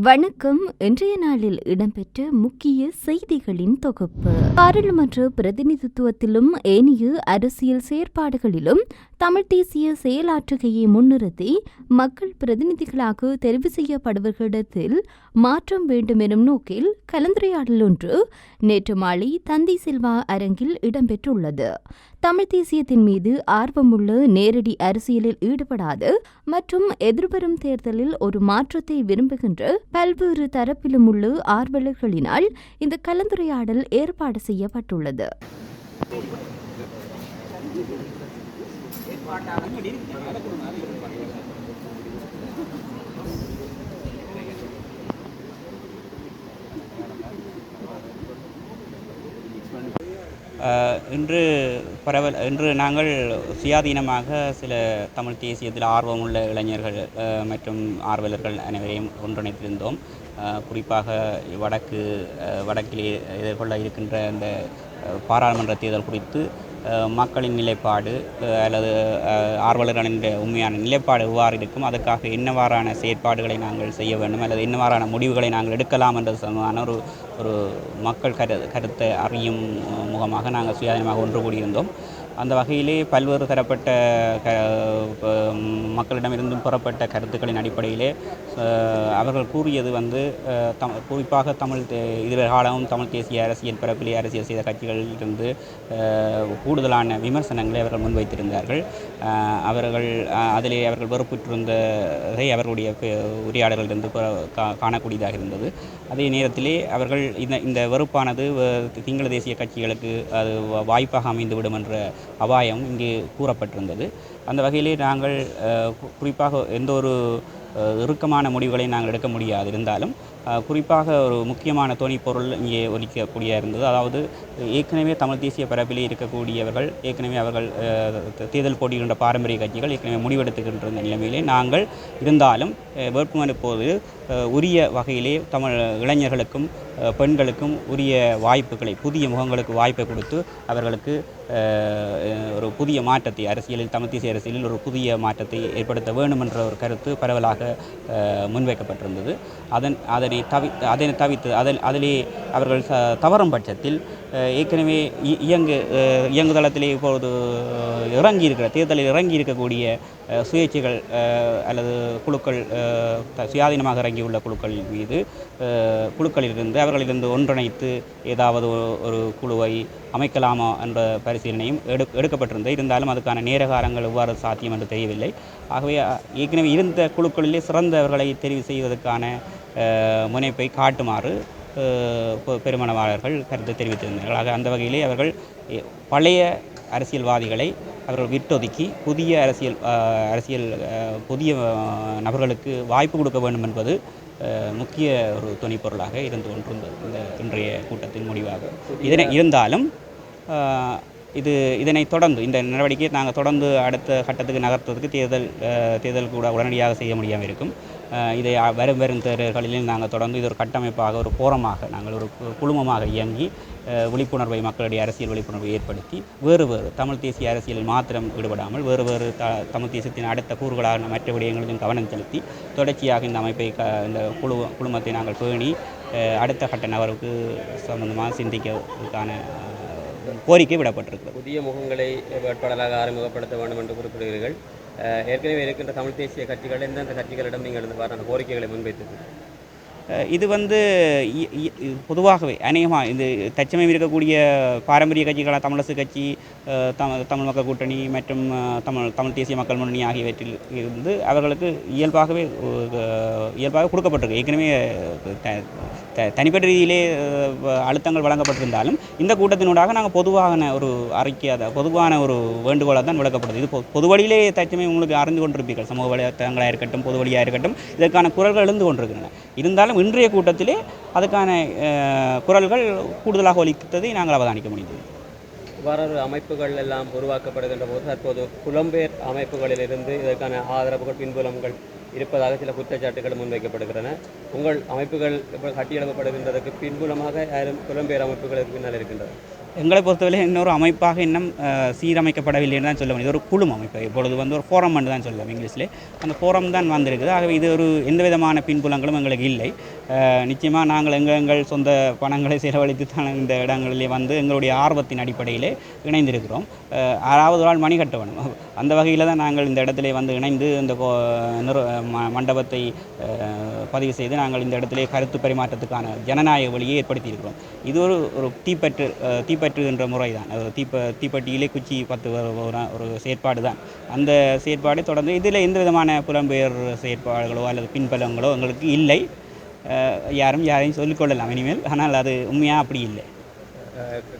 வணக்கம். இன்றைய நாளில் இடம்பெற்ற முக்கிய செய்திகளின் தொகுப்பு. பாராளுமன்ற பிரதிநிதித்துவத்திலும் ஏனைய அரசியல் செயற்பாடுகளிலும் தமிழ் தேசிய செயலாற்றுகையை முன்னிறுத்தி மக்கள் பிரதிநிதிகளாக தெரிவு செய்யப்படுவர்களிடத்தில் மாற்றம் வேண்டும் எனும் நோக்கில் கலந்துரையாடல் ஒன்று நேற்று மாலை தந்தி செல்வா அரங்கில் இடம்பெற்றுள்ளது. தமிழ் தேசியத்தின் மீது ஆர்வமுள்ள நேரடி அரசியலில் ஈடுபடாது மற்றும் எதிர்வரும் தேர்தலில் ஒரு மாற்றத்தை விரும்புகின்ற பல்வேறு தரப்பிலும் உள்ள ஆர்வலர்களினால் இந்த கலந்துரையாடல் ஏற்பாடு செய்யப்பட்டுள்ளது. இன்று பரவல் இன்று நாங்கள் சுயாதீனமாக சில தமிழ் தேசியத்தில் ஆர்வமுள்ள இளைஞர்கள் மற்றும் ஆர்வலர்கள் அனைவரையும் ஒன்றிணைத்திருந்தோம். குறிப்பாக வடக்கு வடக்கிலே எதிர்கொள்ள இருக்கின்ற அந்த பாராளுமன்ற தேர்தல் குறித்து மக்களின் நிலைப்பாடு அல்லது அஹ், ஆர்வலர்களின் உண்மையான நிலைப்பாடு எவ்வாறு இருக்கும் அதற்காக என்னவாறான செயற்பாடுகளை நாங்கள் செய்ய வேண்டும் அல்லது என்னவாறான முடிவுகளை நாங்கள் எடுக்கலாம் என்ற சமமான ஒரு ஒரு மக்கள் கரு கருத்தை அறியும் முகமாக நாங்கள் சுயாதீனமாக ஒன்று கூடியிருந்தோம். அந்த வகையிலே பல்வேறு தரப்பட்ட க மக்களிடமிருந்தும் புறப்பட்ட கருத்துக்களின் அடிப்படையிலே அவர்கள் கூறியது வந்து தம் குறிப்பாக தமிழ் தே- இதுவரை காலமும் தமிழ் தேசிய அரசியல் பரப்பிலே அரசியல் செய்த கட்சிகளிலிருந்து கூடுதலான விமர்சனங்களை அவர்கள் முன்வைத்திருந்தார்கள். அவர்கள் அதிலே அவர்கள் வெறுப்புற்றிருந்ததை அவர்களுடைய பே- உரையாடல்களிலிருந்து கா- காணக்கூடியதாக இருந்தது. அதே நேரத்திலே அவர்கள் இந்த இந்த வெறுப்பானது வ- தேசிய கட்சிகளுக்கு அது வாய்ப்பாக அமைந்துவிடும் என்ற அபாயம் இங்கே கூறப்பட்டிருந்தது. அந்த வகையிலே நாங்கள் குறிப்பாக எந்த ஒரு இறுக்கமான முடிவுகளை நாங்கள் எடுக்க முடியாது இருந்தாலும் குறிப்பாக ஒரு முக்கியமான துணை பொருள் இங்கே ஒலிக்கக்கூடிய இருந்தது. அதாவது ஏற்கனவே தமிழ் தேசிய பரப்பிலே இருக்கக்கூடியவர்கள் ஏற்கனவே அவர்கள் தேர்தல் போட்டியிடுகின்ற பாரம்பரிய கட்சிகள் ஏற்கனவே முடிவெடுத்துக்கின்ற நிலைமையிலே நாங்கள் இருந்தாலும் வேட்புமனு போது உரிய வகையிலே தமிழ் இளைஞர்களுக்கும் பெண்களுக்கும் உரிய வாய்ப்புகளை புதிய முகங்களுக்கு வாய்ப்பை கொடுத்து அவர்களுக்கு ஒரு புதிய மாற்றத்தை அரசியலில் தமிழ் தேசிய அரசியலில் ஒரு புதிய மாற்றத்தை ஏற்படுத்த வேண்டும் என்ற ஒரு கருத்து பரவலாக முன்வைக்கப்பட்டிருந்தது. அதன் அதனை தவி அதனை தவித்து அதில் அதிலே அவர்கள் தவறும் பட்சத்தில் ஏற்கனவே இ- இயங்கு இயங்குதளத்திலே இப்பொழுது இறங்கி இருக்கிற தேர்தலில் இறங்கி இருக்கக்கூடிய சுயேட்சைகள் அல்லது குழுக்கள் த- சுயாதீனமாக இறங்கியுள்ள குழுக்கள் மீது குழுக்களிலிருந்து அவர்களிலிருந்து ஒன்றிணைத்து ஏதாவது ஒரு- குழுவை அமைக்கலாமா என்ற பரிசீலனையும் எடு எடுக்கப்பட்டிருந்தது. இருந்தாலும் அதுக்கான நேரகாலங்கள் எவ்வாறு சாத்தியம் என்று தெரியவில்லை. ஆகவே ஏற்கனவே இருந்த குழுக்களிலே சிறந்தவர்களை தெரிவு செய்வதற்கான முனைப்பை காட்டுமாறு பெருமனவாளர்கள் கருத்து தெரிவித்திருந்தார்கள். ஆக அந்த வகையிலே அவர்கள் பழைய அரசியல்வாதிகளை அவர்கள் விட்டொதுக்கி புதிய அரசியல் அரசியல் புதிய நபர்களுக்கு வாய்ப்பு கொடுக்க வேண்டும் என்பது முக்கிய ஒரு துணைப்பொருளாக இருந்து கொண்டிருந்தது. இந்த இன்றைய கூட்டத்தின் முடிவாக. இதனை இருந்தாலும் இது இதனை தொடர்ந்து இந்த நடவடிக்கையை நாங்கள் தொடர்ந்து அடுத்த கட்டத்துக்கு நகர்த்துவதற்கு தேர்தல் தேர்தல் கூட உடனடியாக செய்ய முடியாமல் இருக்கும். இதை வெறும் வரும் வரும் தேர்தல்களிலும் நாங்கள் தொடர்ந்து இது ஒரு கட்டமைப்பாக ஒரு போரமாக நாங்கள் ஒரு கு- குழுமமாக இயங்கி விழிப்புணர்வை மக்களுடைய அரசியல் விழிப்புணர்வை ஏற்படுத்தி வேறு வேறு தமிழ் தேசிய அரசியலில் மாத்திரம் ஈடுபடாமல் வேறு வேறு த தமிழ் தேசியத்தின் அடுத்த கூறுகளான மற்ற விடயங்களிலும் கவனம் செலுத்தி தொடர்ச்சியாக இந்த அமைப்பை க இந்த குழு குழுமத்தை நாங்கள் பேணி அடுத்த கட்ட நபருக்கு சம்பந்தமாக சிந்திக்கிறதுக்கான கோரிக்கை விடப்பட்டிருக்கிறது. புதிய முகங்களை வேட்பாளராக அறிமுகப்படுத்த வேண்டும் என்று குறிப்பிடுகிறீர்கள். ஏற்கனவே இருக்கின்ற தமிழ் தேசிய கட்சிகள் எந்தெந்த கட்சிகளிடம் நீங்கள் இந்த வாரான கோரிக்கைகளை முன்வைத்தது? இது வந்து இ- இ- பொதுவாகவே அநேகமாக இது தச்சமயம் இருக்கக்கூடிய பாரம்பரிய கட்சிகளாக தமிழரசு கட்சி அஹ் தமிழ் மக்கள் கூட்டணி மற்றும் தமிழ் தமிழ் தேசிய மக்கள் முன்னணி ஆகியவற்றில் இருந்து அவர்களுக்கு இயல்பாகவே இயல்பாக கொடுக்கப்பட்டிருக்கு. ஏற்கனவே த- தனிப்பட்ட ரீதியிலே அழுத்தங்கள் வழங்கப்பட்டிருந்தாலும் இந்த கூட்டத்தினூடாக நாங்கள் பொதுவான ஒரு அறிக்கை அதை பொதுவான ஒரு வேண்டுகோளாக தான் விளக்கப்படுது. இது பொ- பொது வழியிலே தச்சமே உங்களுக்கு அறிந்து கொண்டிருப்பீர்கள். சமூக வலைத்தளங்களாக இருக்கட்டும் பொது வழியாக இருக்கட்டும் இதற்கான குரல்கள் எழுந்து கொண்டிருக்கின்றன. இருந்தாலும் இன்றைய கூட்டத்திலே அதுக்கான குரல்கள் கூடுதலாக ஒலித்ததை நாங்கள் அவதானிக்க முடிந்தது. இவ்வாறு அமைப்புகள் எல்லாம் உருவாக்கப்படுகின்ற போது தற்போது புலம்பெயர் அமைப்புகளிலிருந்து இதற்கான ஆதரவுகள் பின்புலங்கள் இருப்பதாக சில குற்றச்சாட்டுகள் முன்வைக்கப்படுகின்றன. உங்கள் அமைப்புகள் இப்போ கட்டியெழுப்பப்படுகின்றதற்கு பின்புலமாக யாரும் புலம்பெயர் அமைப்புகளுக்கு பின்னால் இருக்கின்றன எங்களை பொறுத்தவரை இன்னொரு அமைப்பாக இன்னும் சீரமைக்கப்படவில்லைன்னு தான் சொல்ல முடியும். இது ஒரு குழும அமைப்பு. இப்பொழுது வந்து ஒரு ஃபோரம் தான் சொல்லலாம் இங்கிலீஷில். அந்த ஃபோரம் தான் வந்திருக்குது. ஆகவே இது ஒரு எந்த விதமான பின்புலங்களும் எங்களுக்கு இல்லை. நிச்சயமாக நாங்கள் எங்கள் எங்கள் சொந்த பணங்களை செலவழித்து தான் இந்த இடங்களிலே வந்து எங்களுடைய ஆர்வத்தின் அடிப்படையிலே இணைந்திருக்கிறோம். ஆறாவது நாள் மணி கட்ட வேணும் அந்த வகையில் தான் நாங்கள் இந்த இடத்துல வந்து இணைந்து இந்த கோ- நிறு ம- மண்டபத்தை பதிவு செய்து நாங்கள் இந்த இடத்துல கருத்து பரிமாற்றத்துக்கான ஜனநாயக வழியை ஏற்படுத்தியிருக்கிறோம். இது ஒரு ஒரு தீப்பற்று தீப்பற்று என்ற முறை தான் ஒரு தீப்ப தீப்பெட்டியிலே குச்சி பத்து ஒரு- செயற்பாடு தான். அந்த செயற்பாடை தொடர்ந்து இதில் எந்த விதமான புலம்பெயர் செயற்பாடுகளோ அல்லது பின்பலங்களோ எங்களுக்கு இல்லை. யாரும் யாரையும் சொல்லிக்கொள்ளலாம். இனிமேல் ஆனால் அது உண்மையாக அப்படி இல்லை.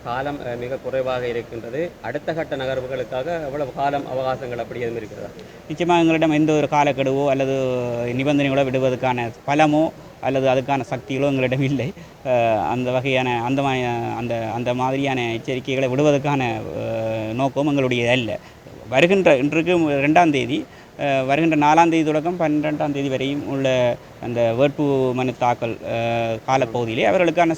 காலம் மிக குறைவாக இருக்கின்றது. அடுத்த கட்ட நகர்வுகளுக்காக எவ்வளவு காலம் அவகாசங்கள் அப்படி எதுவும் இருக்கிறதா? நிச்சயமாக எங்களிடம் எந்த ஒரு காலக்கெடுவோ அல்லது நிபந்தனைகளோ விடுவதற்கான பலமோ அல்லது அதுக்கான சக்திகளோ எங்களிடம் இல்லை. அந்த வகையான அந்த மா- அந்த அந்த மாதிரியான எச்சரிக்கைகளை விடுவதற்கான நோக்கம் எங்களுடைய அல்ல. வருகின்ற இன்றைக்கு ரெண்டாம் தேதி வருகின்ற நாலாம் தேதி தொடக்கம் பன்னிரெண்டாம் தேதி வரையும் உள்ள அந்த வேட்பு மனு தாக்கல் காலப்பகுதியிலே அவர்களுக்கான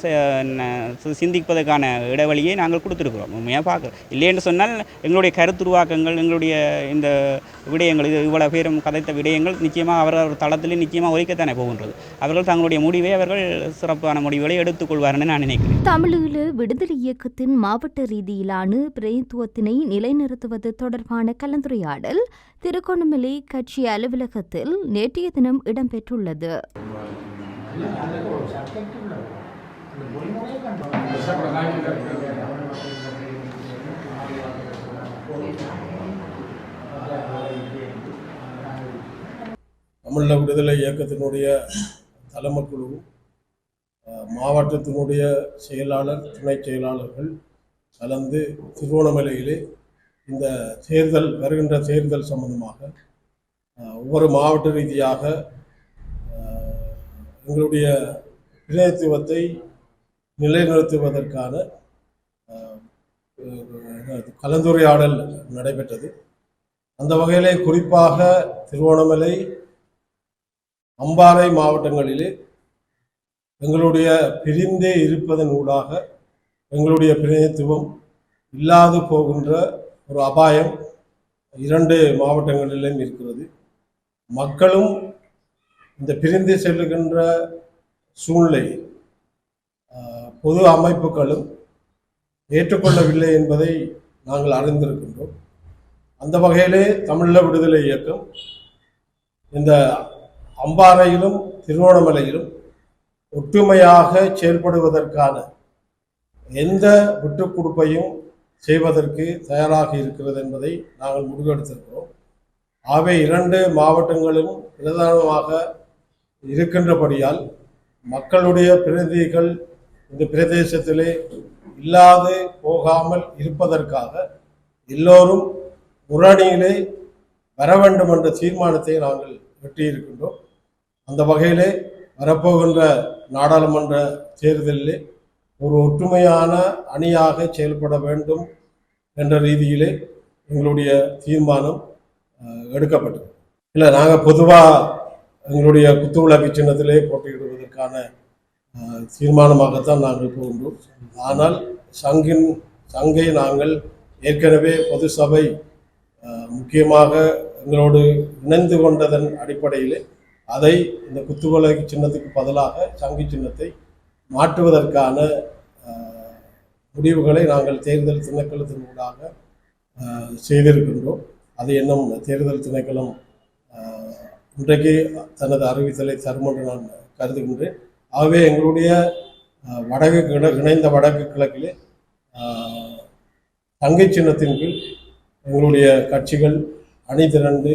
சிந்திப்பதற்கான இடைவெளியை நாங்கள் கொடுத்துருக்குறோம். உண்மையாக பார்க்க இல்லைன்னு சொன்னால் எங்களுடைய கருத்துருவாக்கங்கள் எங்களுடைய இந்த விடயங்கள் இது இவ்வளவு பேரும் கதைத்த விடயங்கள் நிச்சயமாக அவரவர் தளத்திலே நிச்சயமாக ஒழிக்கத்தானே போகின்றது. அவர்கள் தங்களுடைய முடிவை அவர்கள் சிறப்பான முடிவுகளை எடுத்துக்கொள்வார்னு நான் நினைக்கிறேன். தமிழீழ விடுதலை இயக்கத்தின் மாவட்ட ரீதியிலான பிரதித்துவத்தினை நிலைநிறுத்துவது தொடர்பான கலந்துரையாடல் திருகோணமலை கட்சி அலுவலகத்தில் நேற்றைய தினம் இடம்பெற்றுள்ளது. தமிழ விடுதலை இயக்கத்தினுடைய தலைமைக்குழுவும் மாவட்டத்தினுடைய செயலாளர் துணை செயலாளர்கள் கலந்து திருவோணமலையிலே இந்த தேர்தல் வருகின்ற தேர்தல் சம்பந்தமாக ஒவ்வொரு மாவட்ட ரீதியாக எங்களுடைய பிரதித்துவத்தை நிலைநிறுத்துவதற்கான கலந்துரையாடல் நடைபெற்றது. அந்த வகையிலே குறிப்பாக திருவோணமலை அம்பாறை மாவட்டங்களிலே எங்களுடைய பிரிந்தே இருப்பதன் ஊடாக எங்களுடைய பிரதிநிதித்துவம் இல்லாது போகின்ற ஒரு அபாயம் இரண்டு மாவட்டங்களிலும் இருக்கிறது. மக்களும் இந்த பிரிந்து செல்லுகின்ற சூழ்நிலை பொது அமைப்புகளும் ஏற்றுக்கொள்ளவில்லை என்பதை நாங்கள் அறிந்திருக்கின்றோம். அந்த வகையிலே தமிழீழ விடுதலை இயக்கம் இந்த அம்பாறையிலும் திருவோணமலையிலும் ஒற்றுமையாக செயல்படுவதற்கான எந்த விட்டுக் கொடுப்பையும் செய்வதற்கு தயாராக இருக்கிறது என்பதை நாங்கள் முடிவெடுத்திருக்கிறோம். ஆகவே இரண்டு மாவட்டங்களும் பிரதானமாக இருக்கின்றபடியால் மக்களுடைய பிரதிகள் இந்த பிரதேசத்திலே இல்லாது போகாமல் இருப்பதற்காக எல்லோரும் முரணியிலே வர வேண்டும் என்ற தீர்மானத்தை நாங்கள் வெட்டியிருக்கின்றோம் அந்த வகையிலே வரப்போகின்ற நாடாளுமன்ற தேர்தலிலே ஒரு ஒற்றுமையான அணியாக செயல்பட வேண்டும் என்ற ரீதியிலே எங்களுடைய தீர்மானம் எடுக்கப்பட்டது. இல்லை நாங்கள் பொதுவாக எங்களுடைய குத்துவிளக்கு சின்னத்திலே போட்டியிடுவதற்கான தீர்மானமாகத்தான் நாங்கள் போகின்றோம். ஆனால் சங்கின் சங்கை நாங்கள் ஏற்கனவே பொது சபை முக்கியமாக எங்களோடு இணைந்து கொண்டதன் அடிப்படையிலே அதை இந்த குத்துவிளக்கு சின்னத்துக்கு பதிலாக சங்கு சின்னத்தை மாற்றுவதற்கான முடிவுகளை நாங்கள் தேர்தல் திணைக்களத்தின் ஊடாக செய்திருக்கின்றோம். அது இன்னும் தேர்தல் திணைக்களம் இன்றைக்கு தனது அறிவித்தலை தரும் என்று நான் கருதுகின்றேன். ஆகவே எங்களுடைய வடக்கு கிழ இணைந்த வடக்கு கிழக்கிலே தங்கை சின்னத்தின் கீழ் எங்களுடைய கட்சிகள் அணி திரண்டு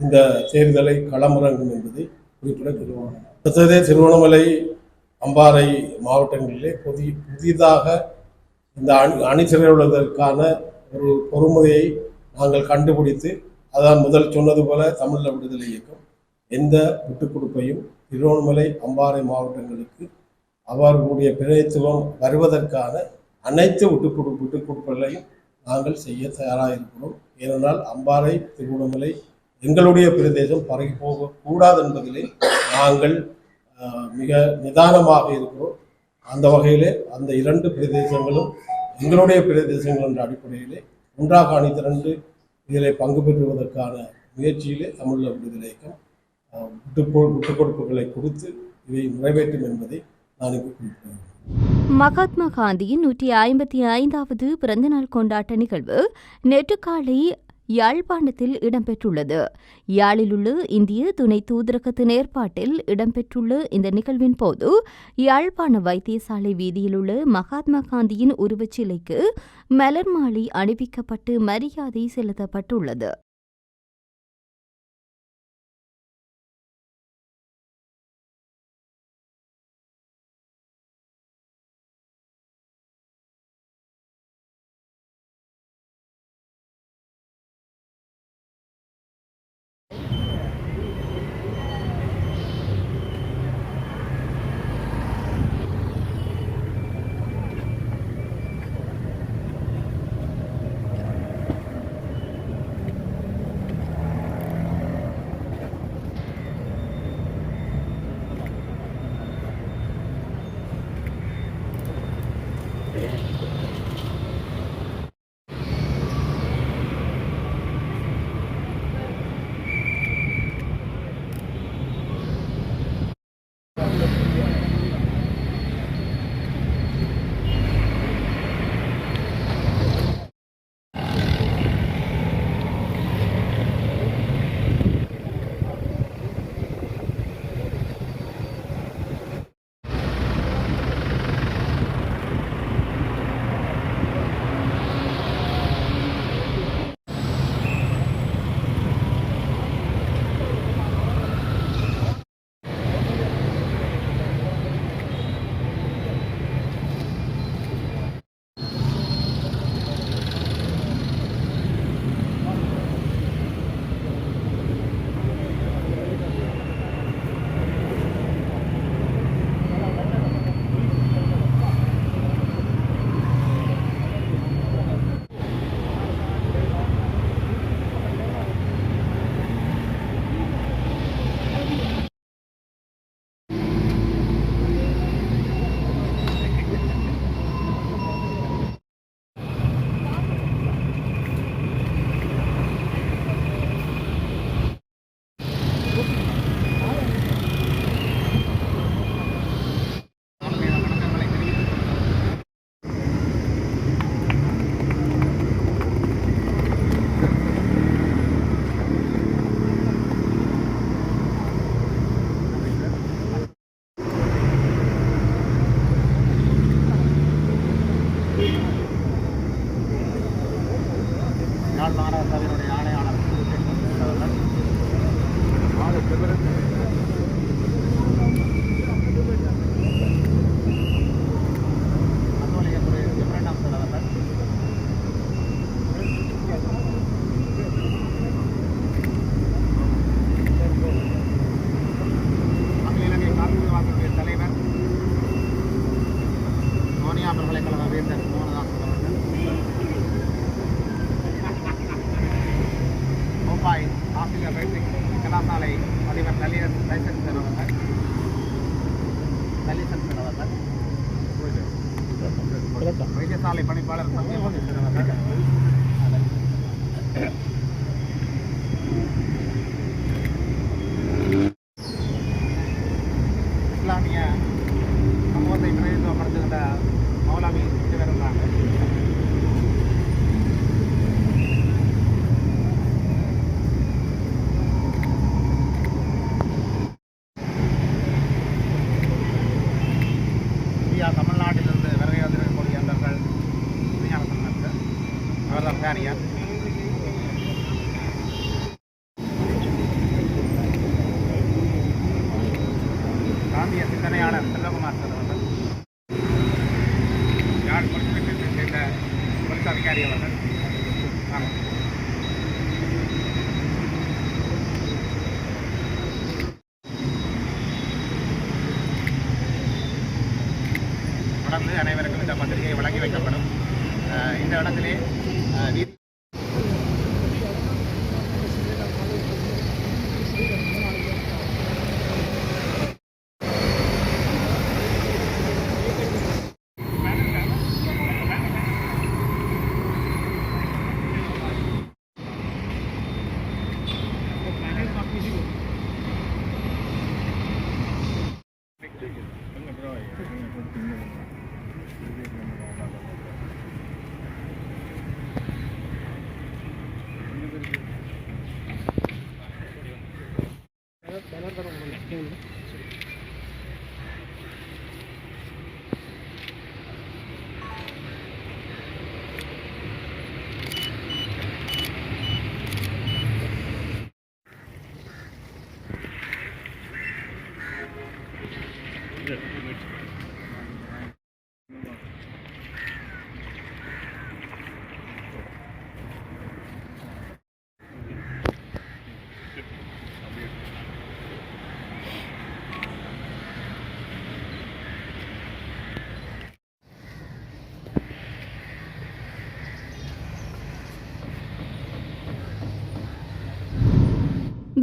இந்த தேர்தலை களமிறங்கும் என்பதை குறிப்பிட திருவண்ணாமலை அடுத்ததே திருவண்ணாமலை அம்பாறை மாவட்டங்களிலே புதி புதிதாக இந்த அணி அணி திரளுவதற்கான ஒரு பொறுமுறையை நாங்கள் கண்டுபிடித்து அதான் முதல் சொன்னது போல தமிழ் விடுதலை இயக்கம். எந்த விட்டுக் கொடுப்பையும் திருவண்ணாமலை அம்பாறை மாவட்டங்களுக்கு அவர்களுடைய பிரதித்துவம் வருவதற்கான அனைத்து விட்டுக் கொடு விட்டுக் கொடுப்புகளையும் நாங்கள் செய்ய தயாராக இருக்கிறோம் ஏனென்றால் அம்பாறை திருவண்ணாமலை எங்களுடைய பிரதேசம் பறி போகக்கூடாது என்பதிலே நாங்கள் மிக நிதானமாக இருக்கிறோம். அந்த வகையிலே அந்த இரண்டு பிரதேசங்களும் எங்களுடைய பிரதேசங்கள் என்ற அடிப்படையிலே ஒன்றாக அணித்திரண்டு இதில் பங்கு பெற்றுவதற்கான முயற்சியிலே தமிழக விடுதலை இயக்கம் அஹ், விட்டுக் கொடுப்புகளை கொடுத்து இதை நிறைவேற்றும் என்பதை நான் இங்கு குறிப்பிடுகிறேன். மகாத்மா காந்தியின் நூற்றி ஐம்பத்தி ஐந்தாவது பிறந்தநாள் கொண்டாட்ட நிகழ்வு நேற்று காலை யாழ்ப்பாணத்தில் இடம்பெற்றுள்ளது. யாழிலுள்ள இந்திய துணை தூதரகத்தின் ஏற்பாட்டில் இடம்பெற்றுள்ள இந்த நிகழ்வின் போது யாழ்ப்பாண வைத்தியசாலை வீதியிலுள்ள மகாத்மா காந்தியின் உருவச்சிலைக்கு மலர் மாலை அணிவிக்கப்பட்டு மரியாதை செலுத்தப்பட்டுள்ளது. ஆசிரியர் பயிற்சி கலாசாலை அதிபர் லலிதன் லைசன்ஸ் சார் அவர்கள் லலிசன் சார் அவர்கள் வைத்தியசாலை பணிப்பாளர் சார் அவர்கள் ಧರ್ಮಕರ್ತನೆಯಾಳ ಸರ್ವಮಾಸ್ತದ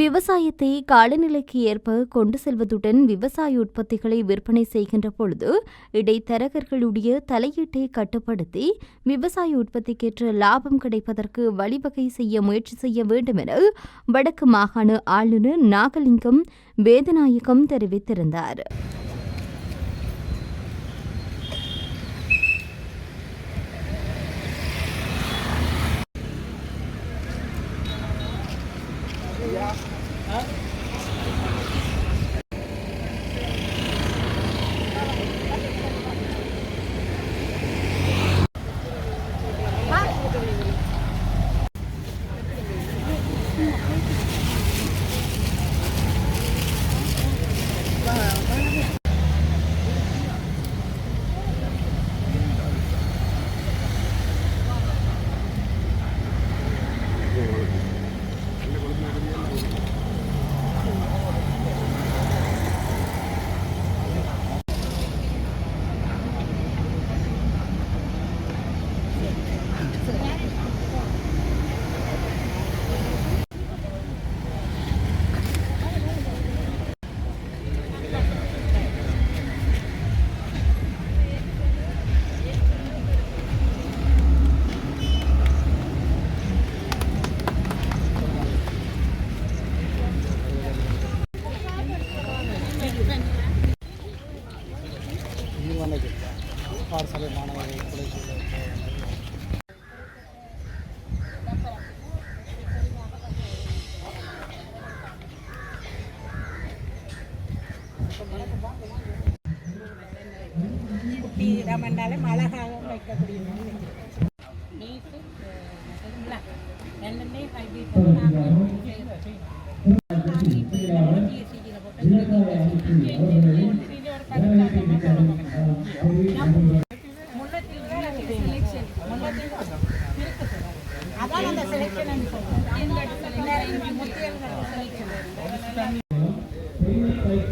விவசாயத்தை காலநிலைக்கு ஏற்ப கொண்டு செல்வதுடன் விவசாய உற்பத்திகளை விற்பனை செய்கின்ற பொழுது இடைத்தரகர்களுடைய தலையீட்டை கட்டுப்படுத்தி விவசாய உற்பத்திக்கேற்ற லாபம் கிடைப்பதற்கு வழிவகை செய்ய முயற்சி செய்ய வேண்டும் என வடக்கு மாகாண ஆளுநர் நாகலிங்கம் வேதநாயகம் தெரிவித்திருந்தார்.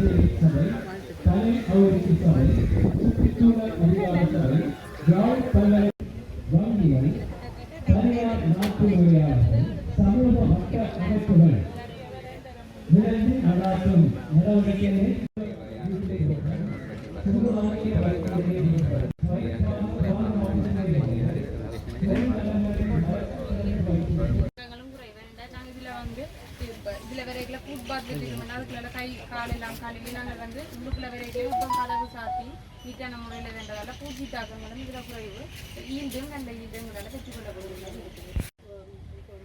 சபை கழுவி நாங்கள் வந்து உள்ளுக்குள்ள வரைக்கில உப்பம் கதவு சாத்தி நீட்டான முறையில் வேண்டதால பூச்சி தாக்கங்களும் இதில் குறைவு. ஈண்டும் அந்த ஈண்டுங்களால பெற்றுக்கொள்ளக்கூடிய மாதிரி இருக்குது.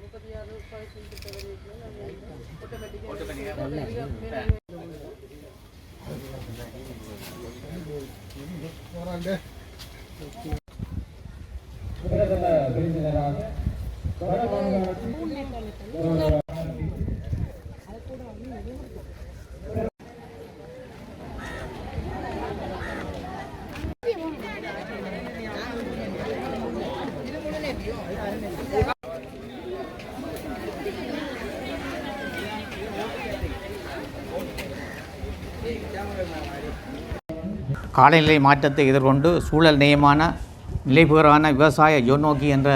காலநிலை மாற்றத்தை எதிர்கொண்டு சூழல் நேயமான நிலைபெறான விவசாய யோநோக்கி என்ற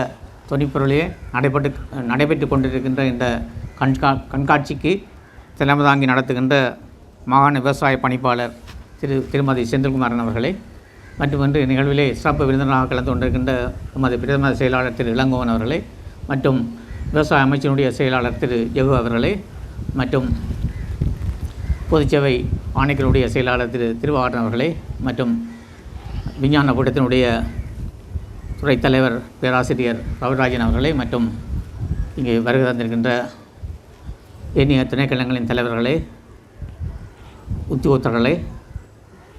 துணிப்பொருளிலே நடைபெற்று நடைபெற்று கொண்டிருக்கின்ற இந்த கண்கா கண்காட்சிக்கு தலைமை தாங்கி நடத்துகின்ற மாகாண விவசாய பணிப்பாளர் திரு திருமதி செந்தில்குமாரன் அவர்களை மற்றும் இன்று நிகழ்விலே சிறப்பு விருந்தினராக கலந்து கொண்டிருக்கின்ற நமது பிரதம செயலாளர் திரு இளங்கோவன் அவர்களை மற்றும் விவசாய அமைச்சினுடைய செயலாளர் திரு ஜெகு அவர்களை மற்றும் பொதுச்சேவை ஆணையர்களுடைய செயலாளர் திரு திருவாகரன் அவர்களே மற்றும் விஞ்ஞான கூட்டத்தினுடைய துறைத்தலைவர் பேராசிரியர் ரவிராஜன் அவர்களே மற்றும் இங்கே வருகை தந்திருக்கின்ற ஏனைய துணைக்கழகங்களின் தலைவர்களே உத்தியோகத்தர்களே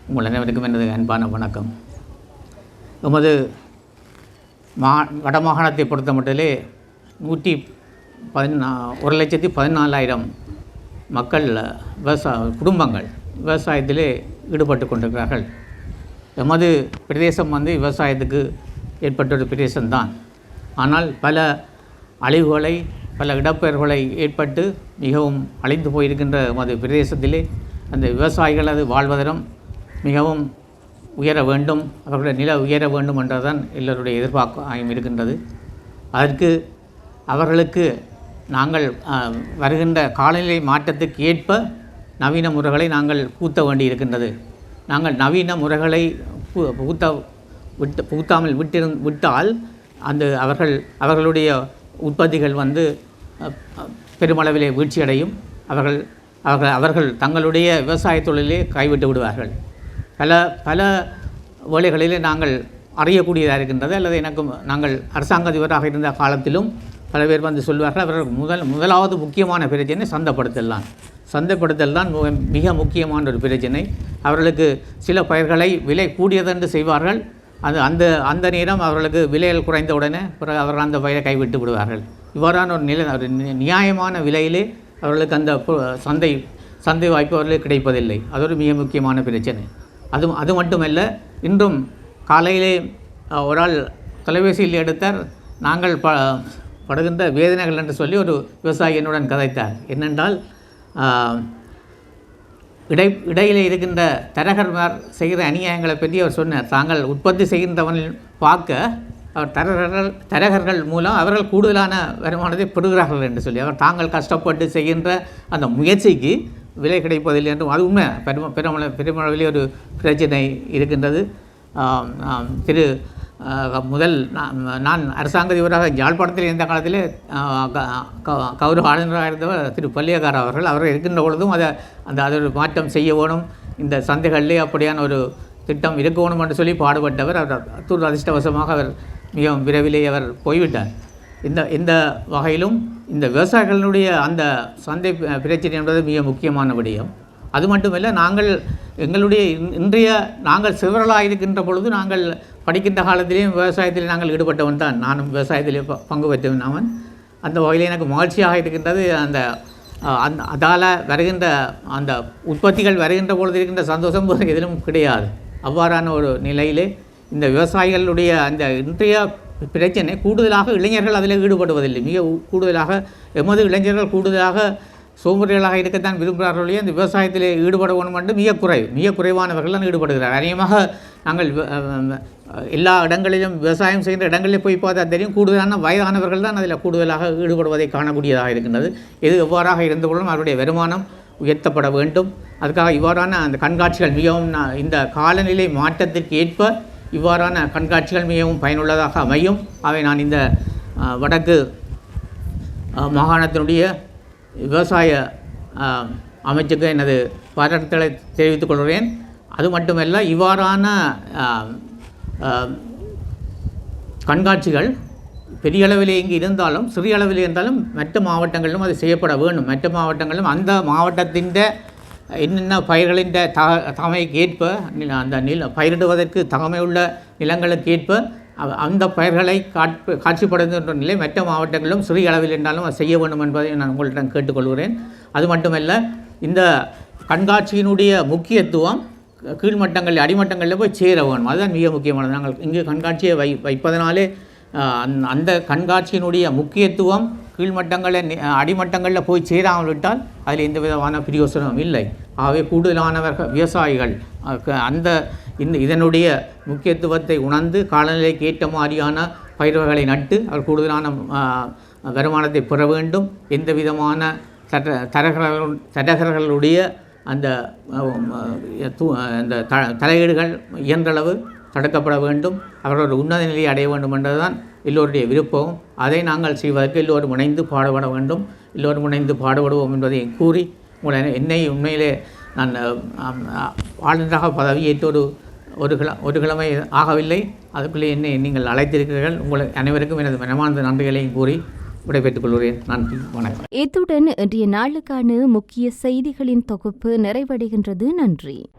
உங்கள் அனைவருக்கும் எனது அன்பான வணக்கம். எமது மா வடமாகாணத்தை பொறுத்த மட்டிலே நூற்றி பதினா ஒரு லட்சத்தி பதினாலாயிரம் மக்கள் விவசாய குடும்பங்கள் விவசாயத்திலே ஈடுபட்டு கொண்டிருக்கிறார்கள். எமது பிரதேசம் வந்து விவசாயத்துக்கு ஏற்பட்ட ஒரு பிரதேசம்தான். ஆனால் பல அழிவுகளை பல இடப்பெயர்வுகளை ஏற்பட்டு மிகவும் அழிந்து போயிருக்கின்ற எமது பிரதேசத்திலே அந்த விவசாயிகளது வாழ்வதரம் மிகவும் உயர வேண்டும் அவர்களுடைய நில உயர வேண்டும் என்றதான் எல்லோருடைய எதிர்பார்ப்பாயும் இருக்கின்றது. அதற்கு அவர்களுக்கு நாங்கள் வருகின்ற காலநிலை மாற்றத்துக்கு ஏற்ப நவீன முறைகளை நாங்கள் பூத்த வேண்டி இருக்கின்றது நாங்கள் நவீன முறைகளை பூத்த விட்டு புகுத்தாமல் விட்டிரு விட்டால் அந்த அவர்கள் அவர்களுடைய உற்பத்திகள் வந்து பெருமளவிலே வீழ்ச்சியடையும். அவர்கள் அவர்கள் அவர்கள் தங்களுடைய விவசாய தொழிலே கைவிட்டு விடுவார்கள். பல பல வேலைகளிலே நாங்கள் அறியக்கூடியதாக இருக்கின்றது அல்லது எனக்கு நாங்கள் அரசாங்க அதிபராக இருந்த காலத்திலும் பல பேர் வந்து சொல்வார்கள் அவர்கள் முதல் முதலாவது முக்கியமான பிரச்சனை சந்தைப்படுத்தல் தான் சந்தைப்படுத்தல் தான் மிக- முக்கியமான ஒரு பிரச்சனை. அவர்களுக்கு சில பயிர்களை விலை கூடியதென்று செய்வார்கள். அது அந்த அந்த நேரம் அவர்களுக்கு விலைகள் குறைந்த உடனே பிறகு அவர்கள் அந்த பயிரை கைவிட்டு விடுவார்கள். இவ்வாறான ஒரு நிலை ஒரு நியாயமான விலையிலே அவர்களுக்கு அந்த சந்தை சந்தை வாய்ப்பு அவர்களுக்கு கிடைப்பதில்லை. அது ஒரு மிக முக்கியமான பிரச்சனை. அது அது மட்டுமல்ல இன்றும் காலையிலே ஒரு ஆள் தொலைபேசியில் எடுத்தார் நாங்கள் ப படுகின்ற வேதனைகள் என்று சொல்லி ஒரு விவசாயி என்னுடன் கதைத்தார். என்னென்றால் இடை இடையில் இருக்கின்ற தரகர்மார் செய்கிற அநியாயங்களை பற்றி அவர் சொன்னார். தாங்கள் உற்பத்தி செய்கின்றவனில் பார்க்க அவர் தரகர்கள் தரகர்கள் மூலம் அவர்கள் கூடுதலான வருமானத்தை பெறுகிறார்கள் என்று சொல்லி அவர் தாங்கள் கஷ்டப்பட்டு செய்கின்ற அந்த முயற்சிக்கு விலை கிடைப்பதில்லை என்றும் அது உண்மை. பெரும பெருமள பெருமளவிலே ஒரு பிரச்சனை இருக்கின்றது. திரு முதல் நான் நான் அரசாங்க அதிபராக யாழ்ப்பாணத்தில் இருந்த காலத்திலே க- கௌரவ ஆளுநராக இருந்தவர் திரு பள்ளியக்கார் அவர்கள். அவர் இருக்கின்ற பொழுதும் அதை அந்த அதோட மாற்றம் செய்ய வேணும் இந்த சந்தைகளிலே அப்படியான ஒரு திட்டம் இருக்க வேணும் என்று சொல்லி பாடுபட்டவர் அவர். அத்தூர் அதிர்ஷ்டவசமாக அவர் மிகவும் விரைவிலே அவர் போய்விட்டார். இந்த இந்த வகையிலும் இந்த விவசாயிகளுடைய அந்த சந்தை பிரச்சனை என்பது மிக முக்கியமான விடயம். அது மட்டுமல்ல நாங்கள் எங்களுடைய இன்றைய நாங்கள் சிவரலாக இருக்கின்ற பொழுது நாங்கள் படிக்கின்ற காலத்திலேயும் விவசாயத்தில் நாங்கள் ஈடுபட்டவன் தான். நானும் விவசாயத்திலே ப- பங்கு பெற்றவன் அவன். அந்த வகையில் எனக்கு மகிழ்ச்சியாக இருக்கின்றது. அந்த அந் அதால் வருகின்ற அந்த உற்பத்திகள் வருகின்ற பொழுது இருக்கின்ற சந்தோஷம் எதிலும் கிடையாது. அவ்வாறான ஒரு நிலையிலே இந்த விவசாயிகளுடைய அந்த இன்றைய பிரச்சனை கூடுதலாக இளைஞர்கள் அதில் ஈடுபடுவதில்லை. மிக கூடுதலாக எமது இளைஞர்கள் கூடுதலாக சோம்பேறிகளாக இருக்கத்தான் விரும்புகிறார்களே அந்த விவசாயத்தில் ஈடுபட வேணும் என்று மிக குறைவு மிக குறைவானவர்கள் தான் ஈடுபடுகிறார். அதிகமாக நாங்கள் எல்லா இடங்களிலும் விவசாயம் செய்கின்ற இடங்களில் போய் பார்த்தா தெரியும் கூடுதலான வயதானவர்கள் தான் அதில் கூடுதலாக ஈடுபடுவதை காணக்கூடியதாக இருக்கின்றது. எது எவ்வாறாக இருந்தபொழுதும் அவருடைய வருமானம் உயர்த்தப்பட வேண்டும். அதுக்காக இவ்வாறான அந்த கண்காட்சிகள் மிகவும் இந்த காலநிலை மாற்றத்திற்கு ஏற்ப இவ்வாறான கண்காட்சிகள் மிகவும் பயனுள்ளதாக அமையும். அவை நான் இந்த வடக்கு மாகாணத்தினுடைய விவசாய அமைச்சுக்கு எனது பாராட்டுதலை தெரிவித்துக் கொள்கிறேன். அது மட்டுமல்ல இவ்வாறான கண்காட்சிகள் பெரிய அளவிலே இங்கு இருந்தாலும் சிறிய அளவில் இருந்தாலும் மற்ற மாவட்டங்களிலும் அது செய்யப்பட வேண்டும். மற்ற மாவட்டங்களிலும் அந்த மாவட்டத்தின் என்னென்ன பயிர்களின் த தகமைக்கு ஏற்ப நில- அந்த நில பயிரிடுவதற்கு தகமையுள்ள நிலங்களுக்கு ஏற்ப அந்த பயிர்களை காட்சி காட்சிப்படுத்துகின்ற நிலை மற்ற மாவட்டங்களிலும் சிறிய அளவில் இருந்தாலும் அது செய்ய வேண்டும் என்பதை நான் உங்களிடம் கேட்டுக்கொள்கிறேன். அது மட்டுமல்ல இந்த கண்காட்சியினுடைய முக்கியத்துவம் கீழ்மட்டங்களில் அடிமட்டங்களில் போய் சேர வேணும். அதுதான் மிக முக்கியமானது. நாங்கள் இங்கே கண்காட்சியை வை வைப்பதனாலே அந் அந்த- கண்காட்சியினுடைய முக்கியத்துவம் கீழ்மட்டங்களில் அடிமட்டங்களில் போய் சேராமல் விட்டால் அதில் எந்த விதமான பிரயோசனமும் இல்லை. ஆகவே கூடுதலானவர்கள் விவசாயிகள் க- அந்த இந்த இதனுடைய முக்கியத்துவத்தை உணர்ந்து காலநிலைக்கு ஏற்ற மாதிரியான பயிர்களை நட்டு அவர் கூடுதலான வருமானத்தை பெற வேண்டும். எந்த விதமான தர தரகர்கள் தரகர்களுடைய அந்த அந்த த தலையீடுகள் இயன்றளவு தடுக்கப்பட வேண்டும். அவர்கள் ஒரு உன்னத நிலையை அடைய வேண்டும் என்பதுதான் எல்லோருடைய விருப்பம். அதை நாங்கள் செய்வதற்கு எல்லோரும் இணைந்து பாடுபட வேண்டும். எல்லோரும் இணைந்து பாடுபடுவோம் என்பதை கூறி உங்களை என்னை உண்மையிலே நான் ஆளுநராக பதவியேற்று ஒரு ஒரு கிழ ஒரு கிழமை ஆகவில்லை. அதுக்குள்ளே என்னை நீங்கள் அழைத்திருக்கிறீர்கள். உங்களை அனைவருக்கும் எனது மனமார்ந்த நன்றிகளையும் கூறி விடைபெற்றுக் கொள்கிறேன் நன்றி வணக்கம். இத்துடன் இன்றைய நாளுக்கான முக்கிய செய்திகளின் தொகுப்பு நிறைவடைகின்றது. நன்றி.